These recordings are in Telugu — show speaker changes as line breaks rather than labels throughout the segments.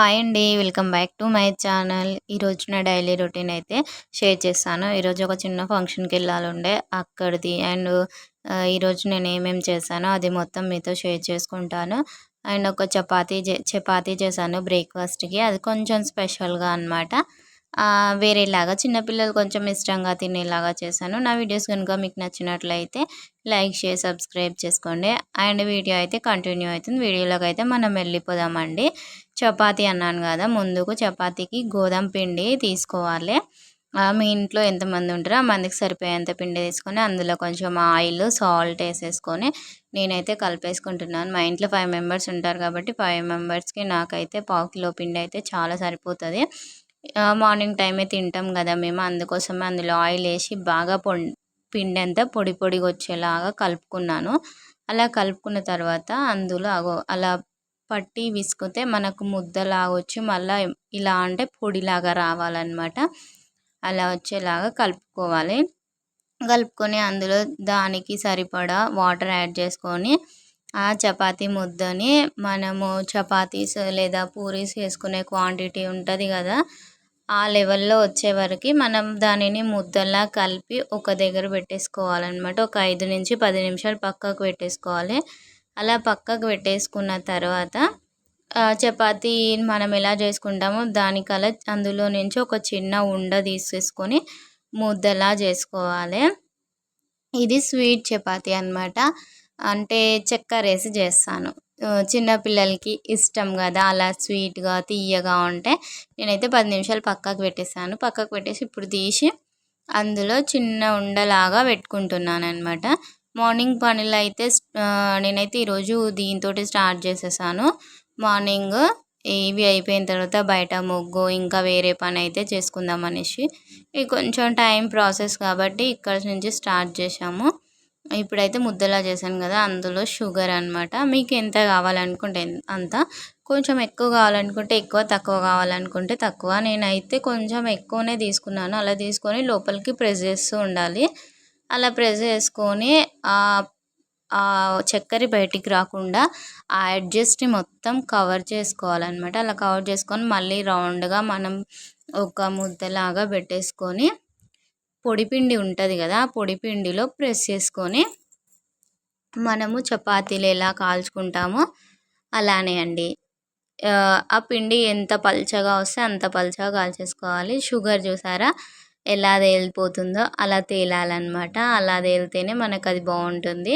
హాయ్ అండి welcome back to my channel. ఈరోజు నా డైలీ రొటీన్ అయితే షేర్ చేస్తాను. ఈరోజు ఒక చిన్న ఫంక్షన్కి వెళ్ళాలి ఉండే అక్కడిది అండ్ ఈరోజు నేను ఏమేమి చేశానో అది మొత్తం మీతో షేర్ చేసుకుంటాను. అండ్ ఒక చపాతీ చపాతీ చేశాను బ్రేక్ఫాస్ట్కి. అది కొంచెం స్పెషల్గా అనమాట వేరేలాగా చిన్నపిల్లలు కొంచెం ఇష్టంగా తినేలాగా చేశాను. నా వీడియోస్ కనుక మీకు నచ్చినట్లయితే లైక్ షేర్ సబ్స్క్రైబ్ చేసుకోండి. అండ్ వీడియో అయితే కంటిన్యూ అవుతుంది. వీడియోలోకి అయితే మనం వెళ్ళిపోదామండి. చపాతి అన్నాను కదా ముందుకు చపాతీకి గోధుమ పిండి తీసుకోవాలి. మీ ఇంట్లో ఎంతమంది ఉంటారో ఆ మందికి సరిపోయేంత పిండి తీసుకొని అందులో కొంచెం ఆయిల్ సాల్ట్ వేసేసుకొని నేనైతే కలిపేసుకుంటున్నాను. మా ఇంట్లో ఫైవ్ మెంబర్స్ ఉంటారు కాబట్టి ఫైవ్ మెంబర్స్కి నాకైతే పావు కిలో పిండి అయితే చాలా సరిపోతుంది. మార్నింగ్ టైమే తింటాం కదా మేము. అందుకోసమే అందులో ఆయిల్ వేసి బాగా పొ పిండి అంతా పొడి పొడిగా వచ్చేలాగా కలుపుకున్నాను. అలా కలుపుకున్న తర్వాత అందులో అలా పట్టి విసుకుతే మనకు ముద్దలాగా వచ్చి మళ్ళీ ఇలా అంటే పొడిలాగా రావాలన్నమాట. అలా వచ్చేలాగా కలుపుకోవాలి. కలుపుకొని అందులో దానికి సరిపడా వాటర్ యాడ్ చేసుకొని ఆ చపాతీ ముద్దని మనము చపాతీస్ లేదా పూరీస్ వేసుకునే క్వాంటిటీ ఉంటుంది కదా ఆ లెవెల్లో వచ్చే వరకు మనం దానిని ముద్దలా కలిపి ఒక దగ్గర పెట్టేసుకోవాలన్నమాట. ఒక ఐదు నుంచి పది నిమిషాలు పక్కకు పెట్టేసుకోవాలి. అలా పక్కకు పెట్టేసుకున్న తర్వాత చపాతి మనం ఎలా చేసుకుంటామో దానికలా అందులో నుంచి ఒక చిన్న ఉండ తీసేసుకొని ముద్దలా చేసుకోవాలి. ఇది స్వీట్ చపాతి అనమాట అంటే చక్కెర వేసి చేస్తాను చిన్నపిల్లలకి ఇష్టం కదా అలా స్వీట్గా తీయగా ఉంటే నేనైతే పది నిమిషాలు పక్కకు పెట్టేసాను పక్కకు పెట్టేసి ఇప్పుడు తీసి అందులో చిన్న ఉండలాగా పెట్టుకుంటున్నాను అనమాట మార్నింగ్ పనులు అయితే నేనైతే ఈరోజు దీంతో స్టార్ట్ చేసేసాను. మార్నింగ్ ఇవి అయిపోయిన తర్వాత బయట ముగ్గు ఇంకా వేరే పని అయితే చేసుకుందాం అనేసి. ఇది కొంచెం టైం ప్రాసెస్ కాబట్టి ఇక్కడ నుంచి స్టార్ట్ చేసాము ఇప్పుడైతే ముద్దలా చేశాను కదా అందులో షుగర్ అనమాట మీకు ఎంత కావాలనుకుంటే అంత. కొంచెం ఎక్కువ కావాలనుకుంటే ఎక్కువ తక్కువ కావాలనుకుంటే తక్కువ. నేనైతే కొంచెం ఎక్కువనే తీసుకున్నాను. అలా తీసుకొని లోపలికి ప్రెస్ చేస్తూ ఉండాలి. అలా ప్రెస్ చేసుకొని ఆ చక్కెర బయటికి రాకుండా ఆ అడ్జస్ట్ని మొత్తం కవర్ చేసుకోవాలన్నమాట. అలా కవర్ చేసుకొని మళ్ళీ రౌండ్గా మనం ఒక ముద్దలాగా పెట్టేసుకొని పొడిపిండి ఉంటుంది కదా ఆ పొడిపిండిలో ప్రెస్ చేసుకొని మనము చపాతీలు ఎలా కాల్చుకుంటామో అలానే అండి. ఆ పిండి ఎంత పల్చగా వస్తే అంత పల్చగా కాల్చేసుకోవాలి. షుగర్ చూసారా ఎలా తేలిపోతుందో అలా తేలాలన్నమాట. అలా తేలితేనే మనకు అది బాగుంటుంది.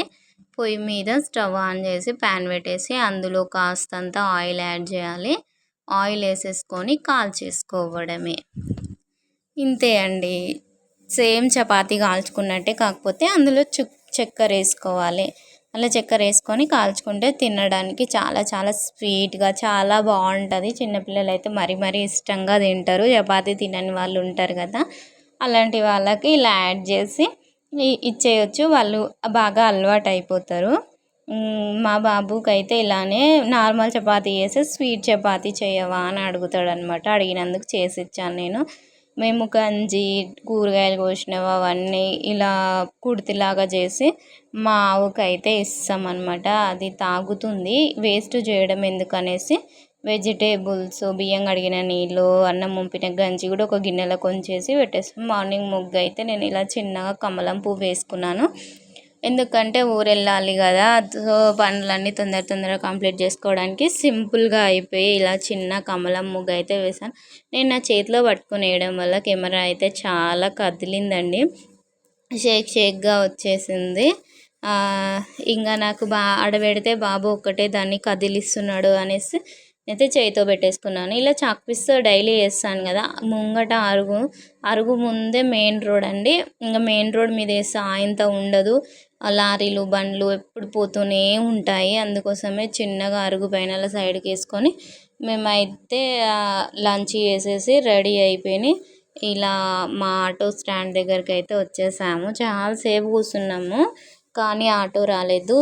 పొయ్యి మీద స్టవ్ ఆన్ చేసి ప్యాన్ పెట్టేసి అందులో కాస్తంత ఆయిల్ యాడ్ చేయాలి. ఆయిల్ వేసేసుకొని కాల్చేసుకోవడమే. ఇంతే అండి. సేమ్ చపాతీ కాల్చుకున్నట్టే కాకపోతే అందులో చు చక్కెర వేసుకోవాలి. అలా చక్కెర వేసుకొని కాల్చుకుంటే తినడానికి చాలా చాలా స్వీట్గా చాలా బాగుంటుంది. చిన్నపిల్లలు అయితే మరీ మరీ ఇష్టంగా తింటారు. చపాతీ తినని వాళ్ళు ఉంటారు కదా. అలాంటి వాళ్ళకి ఇలా యాడ్ చేసి ఇచ్చేయచ్చు. వాళ్ళు బాగా అలవాటు అయిపోతారు మా బాబుకి అయితే ఇలానే నార్మల్ చపాతీ చేస్తే స్వీట్ చపాతీ చేయవా అని అడుగుతాడు అనమాట అడిగినందుకు చేసి ఇచ్చాను నేను. మేము గంజి కూరగాయలు కోసినవి అవన్నీ ఇలా కుడితిలాగా చేసి మా ఆవుకైతే ఇస్తామన్నమాట. అది తాగుతుంది. వేస్ట్ చేయడం ఎందుకనేసి వెజిటేబుల్స్ బియ్యం కడిగిన నీళ్ళు అన్నం ముంపిన గంజి కూడా ఒక గిన్నెలో కొంచేసి పెట్టేస్తాం. మార్నింగ్ ముగ్గు అయితే నేను ఇలా చిన్నగా కమలం పువ్వు వేసుకున్నాను. ఎందుకంటే ఊరు వెళ్ళాలి కదా సో పనులన్నీ తొందర తొందరగా కంప్లీట్ చేసుకోవడానికి సింపుల్గా అయిపోయి ఇలా చిన్న కమలం ముగ్గు అయితే వేసాను నేను నా చేతిలో పట్టుకుని వేయడం వల్ల కెమెరా అయితే చాలా కదిలిందండి. షేక్ షేక్గా వచ్చేసింది. ఇంకా నాకు బా ఆడబెడితే బాబు ఒక్కటే దాన్ని కదిలిస్తున్నాడు అనేసి అయితే చేయితో పెట్టేసుకున్నాను. ఇలా చాక్పీస్తో డైలీ వేస్తాను కదా ముంగట అరుగు అరుగు ముందే మెయిన్ రోడ్ అండి. ఇంకా మెయిన్ రోడ్ మీద వేస్తే ఆయంత ఉండదు. లారీలు బండ్లు ఎప్పుడు పోతూనే ఉంటాయి. అందుకోసమే చిన్నగా అరుగు పైన అలా సైడ్కి వేసుకొని మేమైతే లంచ్ చేసేసి రెడీ అయిపోయి ఇలా మా ఆటో స్టాండ్ దగ్గరికి అయితే వచ్చేసాము. చాలాసేపు కూర్చున్నాము కానీ ఆటో రాలేదు.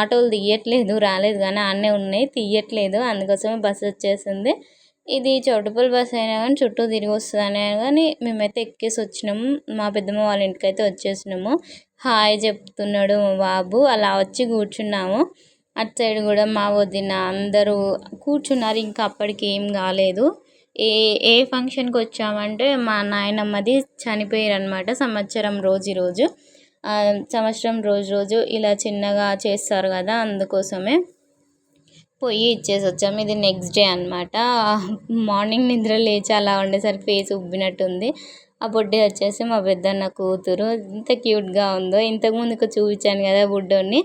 ఆటోలు తీయట్లేదు రాలేదు కానీ అన్నీ ఉన్నాయి తీయట్లేదు. అందుకోసమే బస్సు వచ్చేసింది. ఇది చౌటుపల్లి బస్ అయినా కానీ చుట్టూ తిరిగి వస్తుంది అనే కానీ మేమైతే ఎక్కేసి వచ్చినాము. మా పెద్దమ్మ వాళ్ళ ఇంటికి అయితే వచ్చేసినాము. హాయ్ చెప్తున్నాడు మా బాబు. అలా వచ్చి కూర్చున్నాము. అటు సైడ్ కూడా మా వదిన అందరూ కూర్చున్నారు. ఇంకా అప్పటికి ఏం కాలేదు. ఏ ఏ ఫంక్షన్కి వచ్చామంటే మా నాయనమ్మది చనిపోయారు అనమాట సంవత్సరం రోజు ఈరోజు సంవత్సరం రోజు రోజు ఇలా చిన్నగా చేస్తారు కదా అందుకోసమే. పొయ్యి ఇచ్చేసి వచ్చాము. ఇది నెక్స్ట్ డే అనమాట మార్నింగ్ నిద్ర లేచి అలా ఉండేసరికి ఫేస్ ఉబ్బినట్టుంది. ఆ బుడ్డి వచ్చేసి మా పెద్దన్న కూతురు. ఎంత క్యూట్గా ఉందో. ఇంతకుముందుకు చూపించాను కదా బుడ్డోని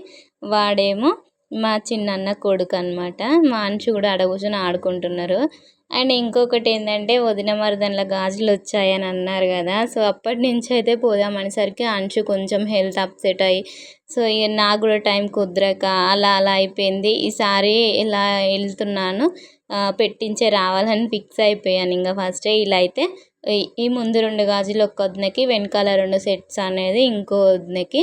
వాడేమో మా చిన్నన్న కొడుకు అనమాట మా అంచు కూడా ఆడ కూర్చొని ఆడుకుంటున్నారు. అండ్ ఇంకొకటి ఏంటంటే వదిన మరదన్ల గాజులు వచ్చాయని అన్నారు కదా. సో అప్పటి నుంచి అయితే పోదామనేసరికి అంచు కొంచెం హెల్త్ అప్సెట్ అయ్యి సో ఇక నాకు కూడా టైం కుదరక అలా అలా అయిపోయింది. ఈసారి ఇలా వెళ్తున్నాను. పెట్టించే రావాలని ఫిక్స్ అయిపోయాను ఇంకా ఫస్టే ఇలా అయితే ఈ ముందు రెండు గాజులు ఒక్క వదినకి వెనకాల రెండు సెట్స్ అనేది ఇంకో వదినకి.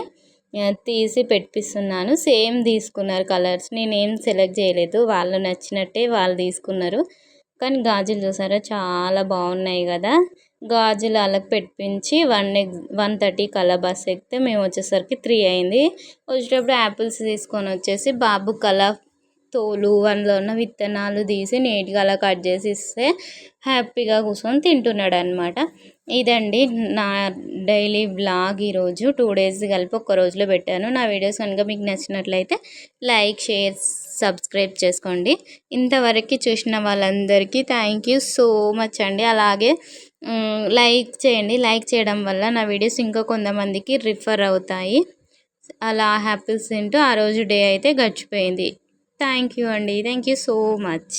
తీసి పెట్టిస్తున్నాను సేమ్ తీసుకున్నారు కలర్స్. నేనేం సెలెక్ట్ చేయలేదు. వాళ్ళు నచ్చినట్టే వాళ్ళు తీసుకున్నారు. కానీ గాజులు చూసారా? చాలా బాగున్నాయి కదా. గాజులు అలా పెట్టించి వన్ వన్ థర్టీ కల్లా బస్ ఎక్కితే మేము వచ్చేసరికి త్రీ అయింది. వచ్చేటప్పుడు యాపిల్స్ తీసుకొని వచ్చేసి బాబు కల తోలు అందులో ఉన్న విత్తనాలు తీసి నీట్గా అలా కట్ చేసి ఇస్తే హ్యాపీగా కూర్చొని తింటున్నాడు అనమాట ఇదండి నా డైలీ బ్లాగ్ ఈరోజు టూ డేస్ కలిపి ఒక్క రోజులో పెట్టాను. నా వీడియోస్ కనుక మీకు నచ్చినట్లయితే లైక్ షేర్ సబ్స్క్రైబ్ చేసుకోండి. ఇంతవరకు చూసిన వాళ్ళందరికీ థ్యాంక్ యూ సో మచ్ అండి. అలాగే లైక్ చేయండి. లైక్ చేయడం వల్ల నా వీడియోస్ ఇంకా కొంతమందికి రిఫర్ అవుతాయి. అలా హ్యాపీస్ తింటూ ఆ రోజు డే అయితే గడిచిపోయింది. థ్యాంక్ యూ అండి. Thank you so much